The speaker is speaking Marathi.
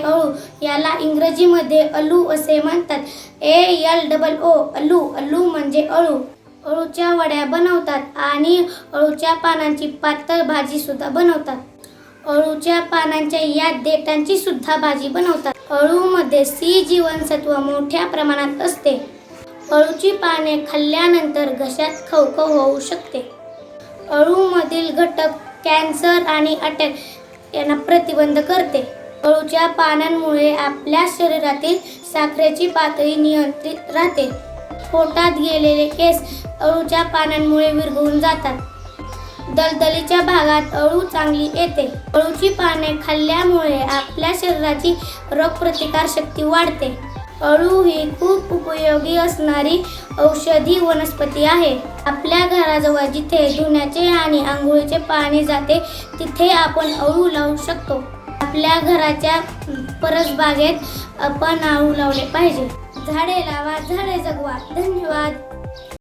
अळू याला इंग्रजीमध्ये अलू असे म्हणतात. ए एल डबल ओ अलू अलू म्हणजे अळू. अळूच्या वड्या बनवतात आणि अळूच्या पानांची पातळ भाजी सुद्धा बनवतात. अळूच्या पानांच्या या देठांची सुद्धा भाजी बनवतात. अळूमध्ये सी जीवनसत्व मोठ्या प्रमाणात असते. अळूची पाने खाल्ल्यानंतर घशात खवखव होऊ शकते. अळूमधील घटक कॅन्सर आणि अटॅक यांना प्रतिबंध करते. अळूच्या पानांमुळे आपल्या शरीरातील साखरेची पातळी नियंत्रित राहते. पोटात गेलेले केस अळूच्या पानांमुळे विरघळून जातात. दलदलीच्या भागात अळू चांगली येते. अळूची पाने खाल्ल्यामुळे आपल्या शरीराची रोगप्रतिकार शक्ती वाढते. अळू ही खूप उपयोगी असणारी औषधी वनस्पती आहे. आपल्या घराजवळ जिथे धुण्याचे आणि आंघोळीचे पाणी जाते तिथे आपण अळू लावू शकतो. आपल्या घराच्या परसबागेत आपण नाव लावले पाहिजे. झाडे लावा झाडे जगवा. धन्यवाद.